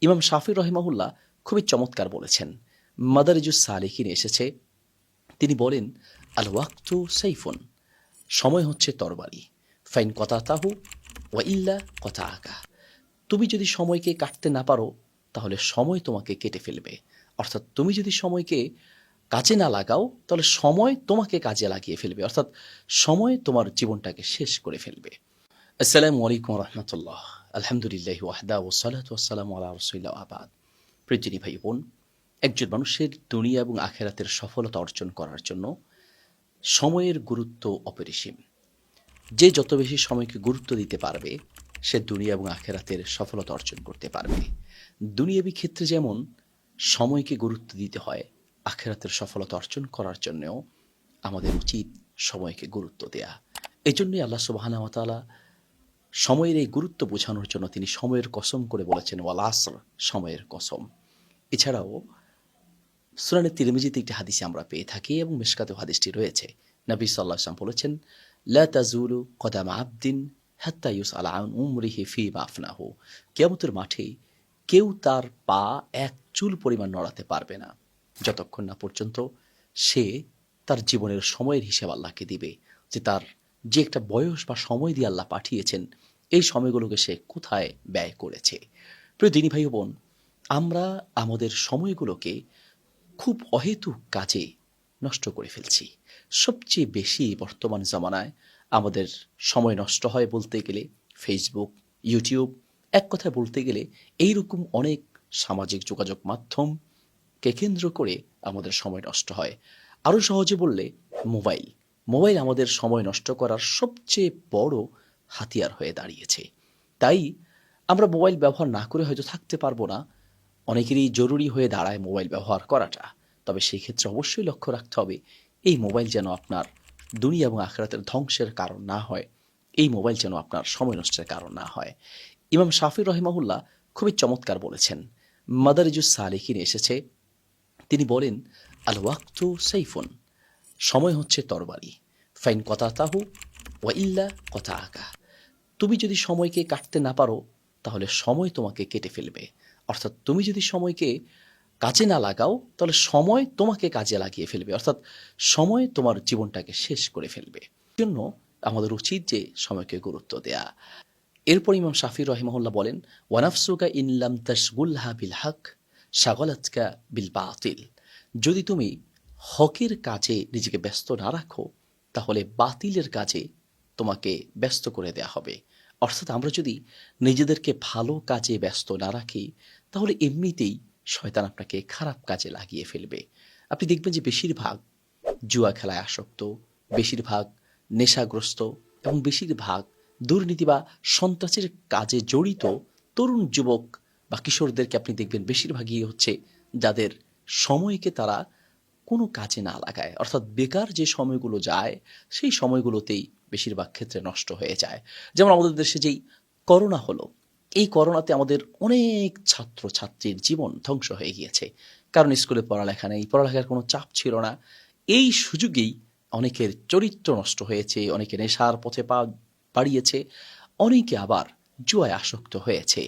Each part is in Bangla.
ইমাম শাফি রহিমাহুল্লাহ খুবই চমৎকার বলেছেন। মাদারিজুস সালিকিনে এসেছে। তিনি বলেন, আল ওয়াক্তু সাইফুন, সময় হচ্ছে তরবারি। ফাইন কথা তাহু ওয়া ইল্লা কথা আঁকা তুমি যদি সময়কে কাটতে না পারো, তাহলে সময় তোমাকে কেটে ফেলবে। অর্থাৎ তুমি যদি সময়কে কাজে না লাগাও, তাহলে সময় তোমাকে কাজে লাগিয়ে ফেলবে। অর্থাৎ সময় তোমার জীবনটাকে শেষ করে ফেলবে। আসসালামু আলাইকুম রহমতুল্লাহ। আলহামদুলিল্লাহ ওয়াহদা ও সালাত ওয়াসালাম আল্লাহ রসুল্লাহ আবাদ প্রীতিনী ভাই বোন, একজন মানুষের দুনিয়া এবং আখেরাতের সফলতা অর্জন করার জন্য সময়ের গুরুত্ব অপরিসীম। যে যত বেশি সময়কে গুরুত্ব দিতে পারবে, সে দুনিয়া এবং আখেরাতের সফলতা অর্জন করতে পারবে। দুনিয়াবী ক্ষেত্রে যেমন সময়কে গুরুত্ব দিতে হয়, আখেরাতের সফলতা অর্জন করার জন্যও আমাদের উচিত সময়কে গুরুত্ব দেয়া। এই জন্যই আল্লাহ সুবাহানাওয়াতালা সময়ের এই গুরুত্ব বোঝানোর জন্য তিনি সময়ের কসম করে বলেছেন, ওয়াল আসর সময়ের কসম। এছাড়াও সুরানের তিরমিজিতে একটি হাদিসে আমরা পেয়ে থাকি এবং মেশকাতেও হাদিসটি রয়েছে। নবী সাল্লাহ ইসলাম বলেছেন, লা তাজুলু কদাম আবদিন হাত্তা ইউস আলা উমরিহি ফি মাফনাহু কেয়ামতের মাঠে কেউ তার পা এক চুল পরিমাণ নড়াতে পারবে না। যতক্ষণ না পর্যন্ত সে তার জীবনের সময়ের হিসেব আল্লাহকে দিবে, যে তার যে একটা বয়স বা সময় দিয়ে আল্লাহ পাঠিয়েছেন, এই সময়গুলোকে সে কোথায় ব্যয় করেছে? প্রিয় দিনী ভাই বোন, আমরা আমাদের সময়গুলোকে খুব অহেতুক কাজে নষ্ট করে ফেলছি। সবচেয়ে বেশি বর্তমান জমানায় আমাদের সময় নষ্ট হয় বলতে গেলে ফেসবুক ইউটিউব এক কথায় বলতে গেলে এইরকম অনেক সামাজিক যোগাযোগ মাধ্যমকে কেন্দ্র করে আমাদের সময় নষ্ট হয়। আরও সহজে বললে মোবাইল। মোবাইল আমাদের সময় নষ্ট করার সবচেয়ে বড় হাতিয়ার হয়ে দাঁড়িয়েছে। তাই আমরা মোবাইল ব্যবহার না করে হয়তো থাকতে পারব না। অনেকেরই জরুরি হয়ে দাঁড়ায় মোবাইল ব্যবহার করাটা। তবে সেই ক্ষেত্রে অবশ্যই লক্ষ্য রাখতে হবে, এই মোবাইল যেন আপনার দুনিয়া এবং আখরাতের ধ্বংসের কারণ না হয়, এই মোবাইল যেন আপনার সময় নষ্টের কারণ না হয়। ইমাম শাফি রহিমাহুল্লাহ খুবই চমৎকার বলেছেন মাদারিজুস সালেকিন এসেছে। তিনি বলেন আল ওয়াক্তু সাইফুন, সময় হচ্ছে তরবারি। ফাইন কথা তাহু ওয়া ইল্লা কথা আঁকা তুমি যদি সময়কে কাটতে না পারো, তাহলে সময় তোমাকে কেটে ফেলবে। অর্থাৎ তুমি যদি সময়কে কাজে না লাগাও, তাহলে সময় তোমাকে কাজে লাগিয়ে ফেলবে। অর্থাৎ সময় তোমার জীবনটাকে শেষ করে ফেলবে। জন্য আমাদের উচিত যে সময়কে গুরুত্ব দেয়া। এরপর ইমাম শাফি রহিমহল্লা বলেন ওয়ানাফসুকা ইনলাম তাসগুল্হা বিল হক সাগলাতকা বিল বাতিল। যদি তুমি হকের কাজে নিজেকে ব্যস্ত না রাখো তাহলে বাতিলের কাজে তোমাকে ব্যস্ত করে দেয়া হবে। অর্থাৎ আমরা যদি নিজেদেরকে ভালো কাজে ব্যস্ত না রাখি, তাহলে এমনিতেই শয়তান আপনাকে খারাপ কাজে লাগিয়ে ফেলবে। আপনি দেখবেন যে বেশিরভাগ জুয়া খেলায় আসক্ত, বেশিরভাগ নেশাগ্রস্ত এবং বেশিরভাগ দুর্নীতি বা সন্ত্রাসের কাজে জড়িত তরুণ যুবক বা কিশোরদেরকে আপনি দেখবেন বেশিরভাগই হচ্ছে যাদের সময়কে তারা কোনো কাজে না লাগায়। অর্থাৎ বেকার যে সময়গুলো যায়, সেই সময়গুলোতেই বেশিরভাগ ক্ষেত্রে নষ্ট হয়ে যায়। যেমন আমাদের দেশে যেই করোনা হলো, এই করোনাতে আমাদের অনেক ছাত্র ছাত্রীর জীবন ধ্বংস হয়ে গিয়েছে। কারণ স্কুলে পড়ালেখা নেই, পড়ালেখার কোনো চাপ ছিল না। এই সুযোগেই অনেকের চরিত্র নষ্ট হয়েছে, অনেকে নেশার পথে পা বাড়িয়েছে, অনেকে আবার জুয়ায় আসক্ত হয়েছে।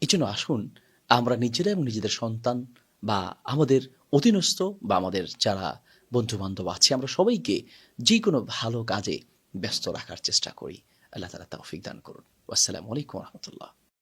এই জন্য আসুন, আমরা নিজেরা এবং নিজেদের সন্তান বা আমাদের অধীনস্থ বা আমাদের যারা বন্ধুবান্ধব আছে, আমরা সবাইকে যে কোনো ভালো কাজে ব্যস্ত রাখার চেষ্টা করি। আল্লাহ তালা তৌফিক দান করুন। আসসালামু আলাইকুম রহমতুল্লাহ।